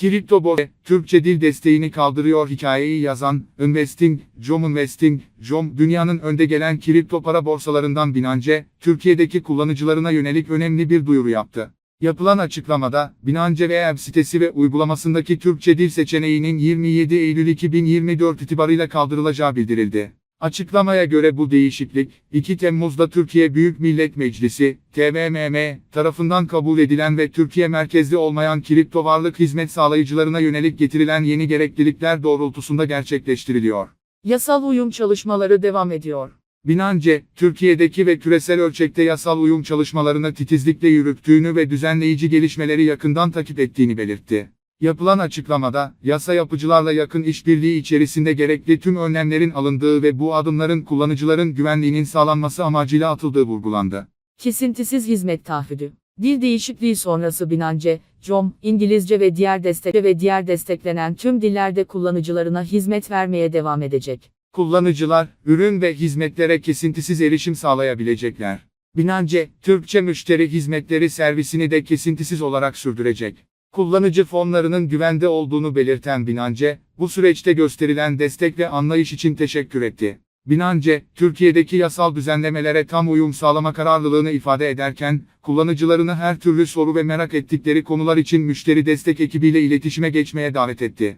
Kripto Borsa, Türkçe dil desteğini kaldırıyor hikayeyi yazan, Investing, Jom Investing, Jom, dünyanın önde gelen kripto para borsalarından Binance, Türkiye'deki kullanıcılarına yönelik önemli bir duyuru yaptı. Yapılan açıklamada, Binance ve web sitesi ve uygulamasındaki Türkçe dil seçeneğinin 27 Eylül 2024 itibarıyla kaldırılacağı bildirildi. Açıklamaya göre bu değişiklik, 2 Temmuz'da Türkiye Büyük Millet Meclisi, TBMM, tarafından kabul edilen ve Türkiye merkezli olmayan kripto varlık hizmet sağlayıcılarına yönelik getirilen yeni gereklilikler doğrultusunda gerçekleştiriliyor. Yasal uyum çalışmaları devam ediyor. Binance, Türkiye'deki ve küresel ölçekte yasal uyum çalışmalarını titizlikle yürüttüğünü ve düzenleyici gelişmeleri yakından takip ettiğini belirtti. Yapılan açıklamada, yasa yapıcılarla yakın işbirliği içerisinde gerekli tüm önlemlerin alındığı ve bu adımların kullanıcıların güvenliğinin sağlanması amacıyla atıldığı vurgulandı. Kesintisiz hizmet taahhüdü. Dil değişikliği sonrası Binance, COM, İngilizce ve diğer destek ve diğer desteklenen tüm dillerde kullanıcılarına hizmet vermeye devam edecek. Kullanıcılar, ürün ve hizmetlere kesintisiz erişim sağlayabilecekler. Binance, Türkçe müşteri hizmetleri servisini de kesintisiz olarak sürdürecek. Kullanıcı fonlarının güvende olduğunu belirten Binance, bu süreçte gösterilen destek ve anlayış için teşekkür etti. Binance, Türkiye'deki yasal düzenlemelere tam uyum sağlama kararlılığını ifade ederken, kullanıcılarını her türlü soru ve merak ettikleri konular için müşteri destek ekibiyle iletişime geçmeye davet etti.